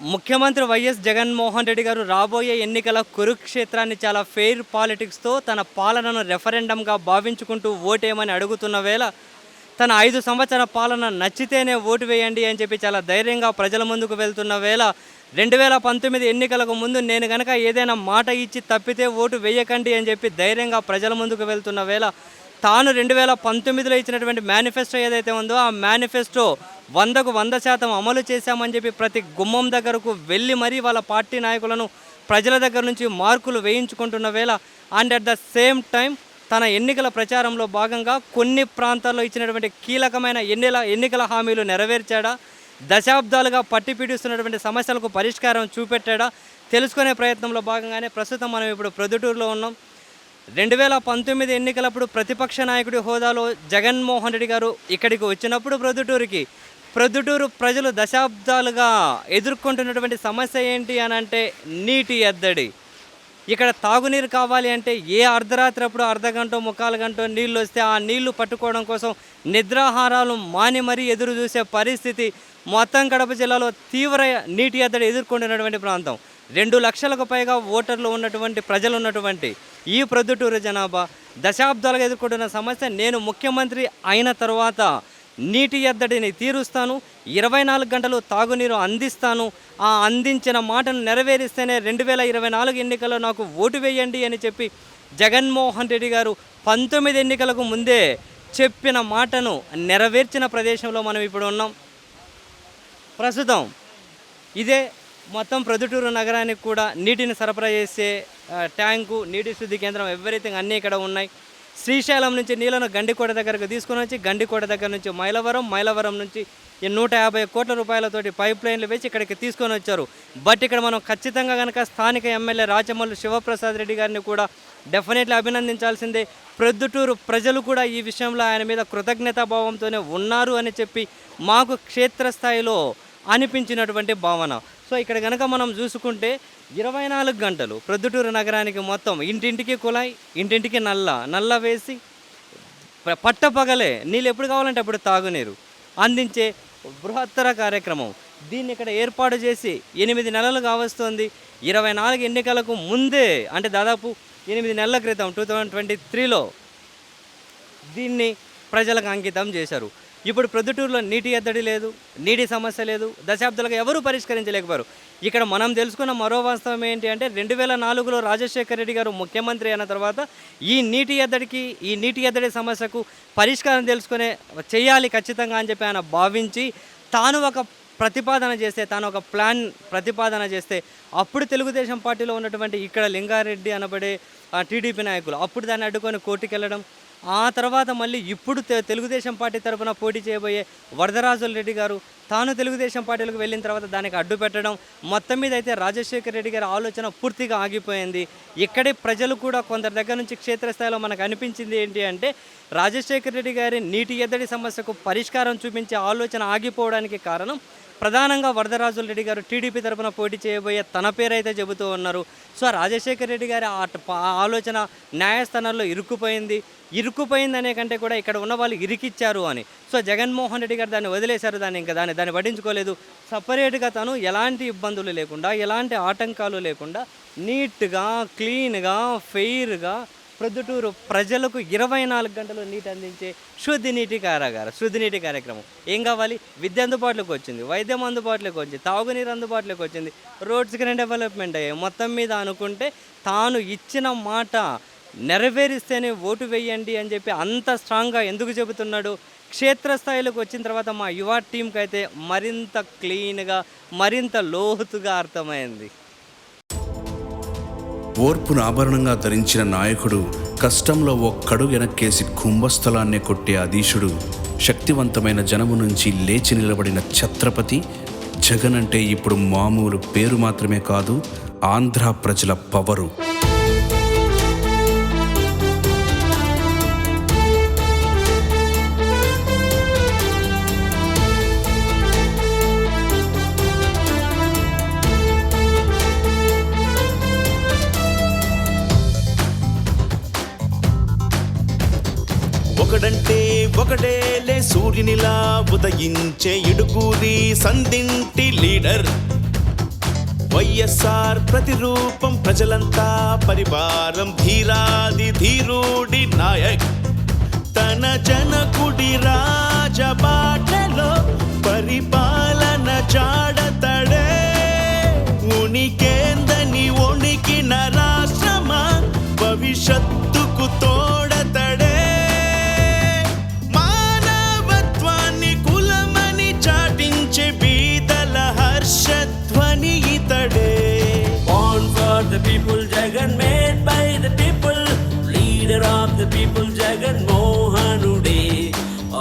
ముఖ్యమంత్రి వైఎస్ జగన్మోహన్ రెడ్డి గారు రాబోయే ఎన్నికల కురుక్షేత్రాన్ని చాలా ఫెయిర్ పాలిటిక్స్తో తన పాలనను రెఫరెండంగా భావించుకుంటూ ఓటేయమని అడుగుతున్న వేళ తన ఐదు సంవత్సరాల పాలన నచ్చితేనే ఓటు వేయండి అని చెప్పి చాలా ధైర్యంగా ప్రజల ముందుకు వెళ్తున్న వేళ రెండు వేల పంతొమ్మిది ఎన్నికలకు ముందు నేను గనక ఏదైనా మాట ఇచ్చి తప్పితే ఓటు వేయకండి అని చెప్పి ధైర్యంగా ప్రజల ముందుకు వెళ్తున్న వేళ తాను రెండు వేల పంతొమ్మిదిలో ఇచ్చినటువంటి మేనిఫెస్టో ఏదైతే ఉందో ఆ మేనిఫెస్టో వందకు వంద శాతం అమలు చేశామని చెప్పి ప్రతి గుమ్మం దగ్గరకు వెళ్ళి మరీ వాళ్ళ పార్టీ నాయకులను ప్రజల దగ్గర నుంచి మార్కులు వేయించుకుంటున్న వేళ and at the same time తన ఎన్నికల ప్రచారంలో భాగంగా కొన్ని ప్రాంతాల్లో ఇచ్చినటువంటి కీలకమైన ఎన్నికల ఎన్నికల హామీలు నెరవేర్చాడా దశాబ్దాలుగా పట్టిపీడిస్తున్నటువంటి సమస్యలకు పరిష్కారం చూపెట్టాడా తెలుసుకునే ప్రయత్నంలో భాగంగానే ప్రస్తుతం మనం ఇప్పుడు ప్రొద్దుటూరులో ఉన్నాం. రెండు వేల పంతొమ్మిది ఎన్నికలప్పుడు ప్రతిపక్ష నాయకుడి హోదాలో జగన్మోహన్ రెడ్డి గారు ఇక్కడికి వచ్చినప్పుడు ప్రొద్దుటూరుకి ప్రొద్దుటూరు ప్రజలు దశాబ్దాలుగా ఎదుర్కొంటున్నటువంటి సమస్య ఏంటి అని అంటే నీటి ఎద్దడి. ఇక్కడ తాగునీరు కావాలి అంటే ఏ అర్ధరాత్రి అప్పుడు అర్ధ గంట ముక్కాలు గంట నీళ్ళు వస్తే ఆ నీళ్ళు పట్టుకోవడం కోసం నిద్రాహారాలు మాని మరీ ఎదురు చూసే పరిస్థితి మొత్తం కడప జిల్లాలో తీవ్ర నీటి ఎద్దడి ఎదుర్కొంటున్నటువంటి ప్రాంతం. రెండు లక్షలకు పైగా ఓటర్లు ఉన్నటువంటి ప్రజలు ఉన్నటువంటి ఈ ప్రొద్దుటూరు జనాభా. దశాబ్దాలుగా ఎదుర్కొంటున్న సమస్య నేను ముఖ్యమంత్రి అయిన తర్వాత నీటి ఎద్దడిని తీరుస్తాను. ఇరవై నాలుగు గంటలు తాగునీరు అందిస్తాను. ఆ అందించిన మాటను నెరవేరిస్తేనే రెండు వేల ఇరవై నాలుగు ఎన్నికల్లో నాకు ఓటు వేయండి అని చెప్పి జగన్మోహన్ రెడ్డి గారు పంతొమ్మిది ఎన్నికలకు ముందే చెప్పిన మాటను నెరవేర్చిన ప్రదేశంలో మనం ఇప్పుడు ఉన్నాం. ప్రస్తుతం ఇదే మొత్తం ప్రొద్దుటూరు నగరానికి కూడా నీటిని సరఫరా చేసే ట్యాంకు నీటి శుద్ధి కేంద్రం ఎవ్రీథింగ్ అన్నీ ఇక్కడ ఉన్నాయి. శ్రీశైలం నుంచి నీళ్ళను గండికోట దగ్గరకు తీసుకొని వచ్చి గండికోట దగ్గర నుంచి మైలవరం మైలవరం నుంచి ఈ నూట యాభై కోట్ల రూపాయలతోటి పైప్ లైన్లు వేసి ఇక్కడికి తీసుకొని వచ్చారు. బట్ ఇక్కడ మనం ఖచ్చితంగా కనుక స్థానిక ఎమ్మెల్యే రాచమల్లు శివప్రసాద్ రెడ్డి గారిని కూడా డెఫినెట్లీ అభినందించాల్సిందే. ప్రొద్దుటూరు ప్రజలు కూడా ఈ విషయంలో ఆయన మీద కృతజ్ఞతాభావంతోనే ఉన్నారు అని చెప్పి మాకు క్షేత్రస్థాయిలో అనిపించినటువంటి భావన. సో ఇక్కడ కనుక మనం చూసుకుంటే ఇరవై నాలుగు గంటలు ప్రొద్దుటూరు నగరానికి మొత్తం ఇంటింటికి కుళాయి ఇంటింటికి నల్ల నల్ల వేసి ప- పట్టపగలే నీళ్ళు ఎప్పుడు కావాలంటే అప్పుడు తాగునీరు. అందించే బృహత్తర కార్యక్రమం. దీన్ని ఇక్కడ ఏర్పాటు చేసి ఎనిమిది నెలలు కావస్తుంది. ఇరవై నాలుగు ఎన్నికలకు ముందే అంటే దాదాపు ఎనిమిది నెలల క్రితం టూ థౌజండ్ ట్వంటీ త్రీలో దీన్ని ప్రజలకు అంకితం చేశారు. ఇప్పుడు ప్రొద్దుటూరులో నీటి ఎద్దడి లేదు నీటి సమస్య లేదు దశాబ్దాలుగా ఎవరూ పరిష్కరించలేకపోయారు. ఇక్కడ మనం తెలుసుకున్న మరో వాస్తవం ఏంటి అంటే రెండు వేల నాలుగులో రాజశేఖర రెడ్డి గారు ముఖ్యమంత్రి అయిన తర్వాత ఈ నీటి ఎద్దడికి ఈ నీటి ఎద్దడి సమస్యకు పరిష్కారం తెలుసుకునే చేయాలి ఖచ్చితంగా అని చెప్పి ఆయన భావించి తాను ఒక ప్రతిపాదన చేస్తే తాను ఒక ప్లాన్ ప్రతిపాదన చేస్తే అప్పుడు తెలుగుదేశం పార్టీలో ఉన్నటువంటి ఇక్కడ లింగారెడ్డి అనబడే టీడీపీ నాయకులు. అప్పుడు దాన్ని అడ్డుకొని కోర్టుకు వెళ్ళడం ఆ తర్వాత మళ్ళీ ఇప్పుడు తె- తెలుగుదేశం పార్టీ తరపున పోటీ చేయబోయే వరదరాజుల రెడ్డి గారు తాను తెలుగుదేశం పార్టీలకు వెళ్ళిన తర్వాత దానికి అడ్డు పెట్టడం మొత్తం మీద అయితే రాజశేఖర రెడ్డి గారి ఆలోచన పూర్తిగా ఆగిపోయింది. ఇక్కడే ప్రజలు కూడా కొందరి దగ్గర నుంచి క్షేత్రస్థాయిలో మనకు అనిపించింది ఏంటి అంటే రాజశేఖర రెడ్డి గారి నీటి ఎద్దడి సమస్యకు పరిష్కారం చూపించే ఆలోచన ఆగిపోవడానికి కారణం ప్రధానంగా వరదరాజుల రెడ్డి గారు టీడీపీ తరపున పోటీ చేయబోయే తన పేరైతే చెబుతూ ఉన్నారు. సో రాజశేఖర రెడ్డి గారి ఆ ఆలోచన న్యాయస్థానాల్లో ఇరుక్కుపోయింది. ఇరుక్కుపోయింది అనే కంటే కూడా ఇక్కడ ఉన్న వాళ్ళు ఇరికిచ్చారు అని. సో జగన్మోహన్ రెడ్డి గారు దాన్ని వదిలేశారు దాన్ని ఇంకా దాన్ని దాన్ని పట్టించుకోలేదు. సపరేట్గా తను ఎలాంటి ఇబ్బందులు లేకుండా ఎలాంటి ఆటంకాలు లేకుండా నీట్గా క్లీన్గా ఫెయిర్గా ప్రొద్దుటూరు ప్రజలకు ఇరవై నాలుగు గంటలు నీటి అందించే శుద్ధి నీటి కారాగారం శుద్ధి నీటి కార్యక్రమం. ఏం కావాలి? విద్య అందుబాటులోకి వచ్చింది వైద్యం అందుబాటులోకి వచ్చింది తాగునీరు అందుబాటులోకి వచ్చింది. రోడ్స్ కానీ డెవలప్మెంట్ అయ్యాయి. మొత్తం మీద అనుకుంటే తాను ఇచ్చిన మాట నెరవేరిస్తేనే ఓటు వేయండి అని చెప్పి అంత స్ట్రాంగ్గా ఎందుకు చెబుతున్నాడు? క్షేత్రస్థాయిలోకి వచ్చిన తర్వాత మా యువ టీంకి అయితే మరింత క్లీన్గా మరింత లోతుగా అర్థమైంది. ఓర్పును ఆభరణంగా ధరించిన నాయకుడు కష్టంలో ఒక్కడు వెనక్కేసి కుంభస్థలాన్నే కొట్టే అధీశుడు శక్తివంతమైన జనము నుంచి లేచి నిలబడిన ఛత్రపతి జగన్ అంటే ఇప్పుడు మామూలు పేరు మాత్రమే కాదు ఆంధ్ర ప్రజల పవరు. సూర్యునిలా ఉదయించే ఇడుకూరి సంధింటి లీడర్. వైఎస్ఆర్ ప్రతిరూపం ప్రజలంతా పరివారం ధీరాది ధీరుడి నాయక్. తన జనకుడి రాజబాటలో పరిపాలన చాడతడే ఉనికే పీపుల్ జగన్ మోహనుడే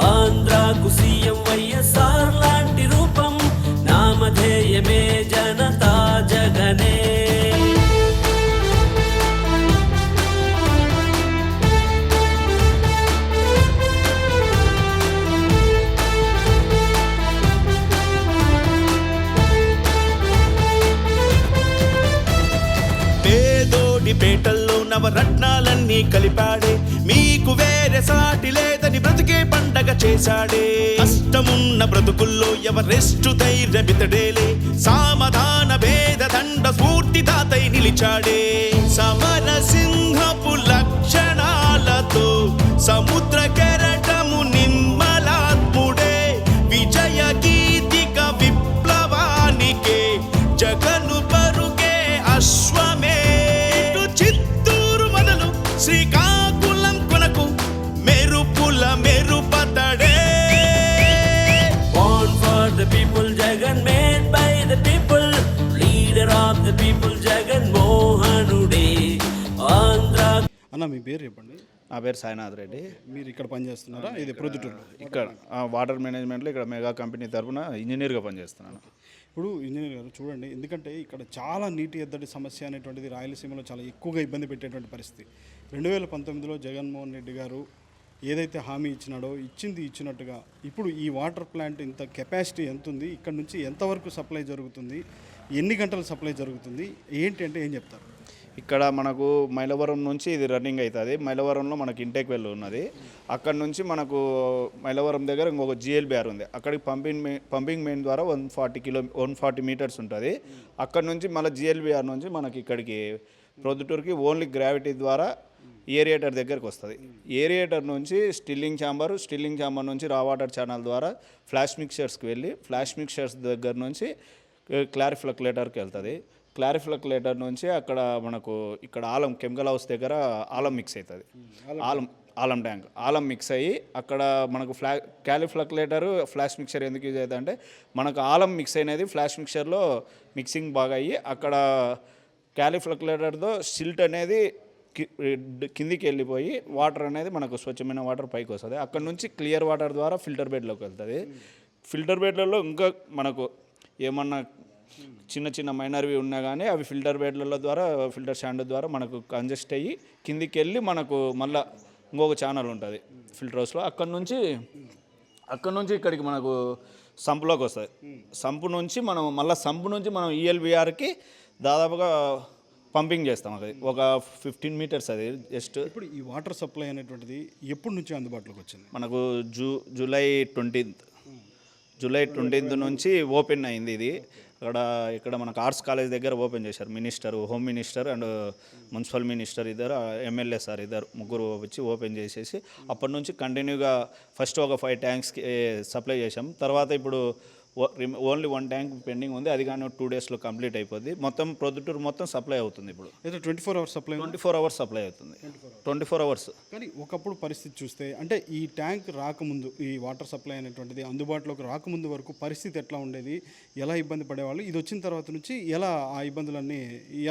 ఆంధ్రాకు సీఎం వైఎస్ఆర్ లాంటి రూపం నామధేయమే జనతా జగనే. పేటల్లో నవరత్నాల అన్ని కలిపాడే. మీకు వేరే సాటి లేదని బ్రతికే పండగ చేశాడే. కష్టమున్న బ్రతుకుల్లో ఎవరెస్టు ధైర్యమితడేలే సామధాన భేద దండ స్ఫూర్తిదాతై నిలిచాడే. సమర సింహపు లక్ష అన్న మీ పేరు చెప్పండి. నా పేరు సాయినాథ్ రెడ్డి. మీరు ఇక్కడ పనిచేస్తున్నారా? ఇది ప్రొద్దుటూరు ఇక్కడ వాటర్ మేనేజ్మెంట్లో ఇక్కడ మెగా కంపెనీ తరఫున ఇంజనీర్గా పనిచేస్తున్నాను. ఇప్పుడు ఇంజనీర్ గారు చూడండి. ఎందుకంటే ఇక్కడ చాలా నీటి ఎద్దడి సమస్య అనేటువంటిది రాయలసీమలో చాలా ఎక్కువగా ఇబ్బంది పెట్టేటువంటి పరిస్థితి. రెండు వేల పంతొమ్మిదిలో జగన్మోహన్ రెడ్డి గారు ఏదైతే హామీ ఇచ్చినాడో ఇచ్చింది ఇచ్చినట్టుగా ఇప్పుడు ఈ వాటర్ ప్లాంట్ ఇంత కెపాసిటీ ఎంత ఉంది? ఇక్కడ నుంచి ఎంతవరకు సప్లై జరుగుతుంది? ఎన్ని గంటలు సప్లై జరుగుతుంది? ఏంటి అంటే ఏం చెప్తారు? ఇక్కడ మనకు మైలవరం నుంచి ఇది రన్నింగ్ అవుతుంది. మైలవరంలో మనకి ఇంటేక్ వెల్ ఉన్నది. అక్కడ నుంచి మనకు మైలవరం దగ్గర ఇంకొక జిఎల్బిఆర్ ఉంది. అక్కడికి పంపింగ్ మెయిన్ పంపింగ్ మెయిన్ ద్వారా one forty kilo one forty metres ఉంటుంది. అక్కడ నుంచి మళ్ళీ జిఎల్బిఆర్ నుంచి మనకి ఇక్కడికి ప్రొద్దుటూరుకి ఓన్లీ గ్రావిటీ ద్వారా ఏరియేటర్ దగ్గరకు వస్తుంది. ఏరియేటర్ నుంచి స్టిల్లింగ్ ఛాంబర్ స్టిల్లింగ్ ఛాంబర్ నుంచి రా వాటర్ ఛానల్ ద్వారా ఫ్లాష్ మిక్చర్స్కి వెళ్ళి ఫ్లాష్ మిక్చర్స్ దగ్గర నుంచి eh, క్లారిఫ్లక్లేటర్కి వెళ్తుంది. క్లారిఫ్లక్లేటర్ నుంచి అక్కడ మనకు ఇక్కడ ఆలం కెమికల్ హౌస్ దగ్గర ఆలం మిక్స్ అవుతుంది. Alum. Alum tank. Alum mix అయ్యి అక్కడ మనకు ఫ్లా క్యాలిఫ్లక్లేటర్ ఫ్లాష్ మిక్చర్ ఎందుకు యూజ్ అవుతుంది అంటే మనకు ఆలం మిక్స్ అయినది ఫ్లాష్ మిక్చర్లో మిక్సింగ్ బాగా అయ్యి అక్కడ క్యాలిఫ్లక్లేటర్తో సిల్ట్ అనేది కిందికి వెళ్ళిపోయి వాటర్ అనేది మనకు స్వచ్ఛమైన వాటర్ పైకి వస్తుంది. అక్కడ నుంచి క్లియర్ వాటర్ ద్వారా ఫిల్టర్ బెడ్లోకి వెళ్తుంది. ఫిల్టర్ బెడ్లలో ఇంకా మనకు ఏమన్నా చిన్న చిన్న మైనర్వి ఉన్నా కానీ అవి ఫిల్టర్ బెడ్ల ద్వారా ఫిల్టర్ స్టాండ్ ద్వారా మనకు కంజెస్ట్ అయ్యి కిందికి వెళ్ళి మనకు మళ్ళా ఇంకొక ఛానల్ ఉంటుంది ఫిల్టర్ హౌస్లో. అక్కడ నుంచి అక్కడ నుంచి ఇక్కడికి మనకు సంపులోకి వస్తుంది. సంపు నుంచి మనం మళ్ళీ సంపు నుంచి మనం ఈఎల్బిఆర్కి దాదాపుగా పంపింగ్ చేస్తాం అది. ఒక ఫిఫ్టీన్ మీటర్స్ అది జస్ట్. ఇప్పుడు ఈ వాటర్ సప్లై అనేటువంటిది ఎప్పటి నుంచి అందుబాటులోకి వచ్చింది? మనకు జూ జూలై ట్వంటీన్త్. జూలై ట్వంటీన్త్ నుంచి ఓపెన్ అయింది ఇది. అక్కడ ఇక్కడ మనకు ఆర్ట్స్ కాలేజ్ దగ్గర ఓపెన్ చేశారు. Minister home minister and municipal minister ఇద్దరు ఎమ్మెల్యే సార్ ఇద్దరు ముగ్గురు వచ్చి ఓపెన్ చేసేసి అప్పటి నుంచి కంటిన్యూగా ఫస్ట్ ఒక ఫైవ్ ట్యాంక్స్కి సప్లై చేసాం తర్వాత ఇప్పుడు ఓన్లీ వన్ ట్యాంక్ పెండింగ్ ఉంది అది కానీ టూ డేస్లో కంప్లీట్ అయిపోద్ది. మొత్తం ప్రొద్దుటూరు మొత్తం సప్లై అవుతుంది ఇప్పుడు. అయితే twenty four hours supply twenty four hours supply అవుతుంది. Twenty four hours. కానీ ఒకప్పుడు పరిస్థితి చూస్తే అంటే ఈ ట్యాంక్ రాకముందు ఈ వాటర్ సప్లై అనేటువంటిది అందుబాటులోకి రాకముందు వరకు పరిస్థితి ఎట్లా ఉండేది? ఎలా ఇబ్బంది పడేవాళ్ళు? ఇది వచ్చిన తర్వాత నుంచి ఎలా ఆ ఇబ్బందులన్నీ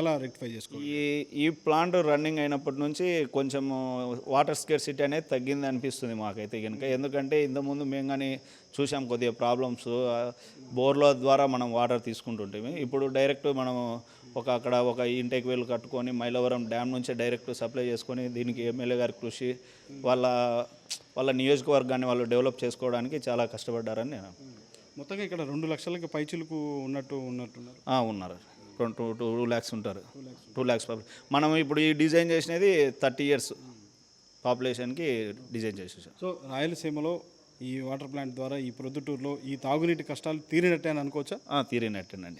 ఎలా రెక్టిఫై చేసుకోవాలి? ఈ ఈ ప్లాంట్ రన్నింగ్ అయినప్పటి నుంచి కొంచెం వాటర్ స్కేర్సిటీ అనేది తగ్గింది అనిపిస్తుంది మాకైతే కనుక ఎందుకంటే ఇంతకుముందు మేము కానీ చూసాం కొద్దిగా ప్రాబ్లమ్స్ బోర్ల ద్వారా మనం వాటర్ తీసుకుంటుంటే ఇప్పుడు డైరెక్ట్ మనం ఒక అక్కడ ఒక ఇంటెక్ వెల్ కట్టుకొని మైలవరం డ్యామ్ నుంచి డైరెక్ట్ సప్లై చేసుకొని దీనికి ఎమ్మెల్యే గారి కృషి వాళ్ళ వాళ్ళ నియోజకవర్గాన్ని వాళ్ళు డెవలప్ చేసుకోవడానికి చాలా కష్టపడ్డారని నేను మొత్తంగా ఇక్కడ రెండు లక్షలకి పైచిలుకు ఉన్నట్టు ఉన్నట్టున్నారు. ఆ, ఉన్నారు. టూ టూ టూ ల్యాక్స్ ఉంటారు. టూ ల్యాక్స్ మనం ఇప్పుడు ఈ డిజైన్ చేసినది థర్టీ ఇయర్స్ పాపులేషన్కి డిజైన్ చేసేసాం. సో రాయలసీమలో ఈ వాటర్ ప్లాంట్ ద్వారా ఈ ప్రొద్దుటూరులో ఈ తాగునీటి కష్టాలు తీరినట్టే అని అనుకోవచ్చా? ఆ, తీరినట్టేనండి.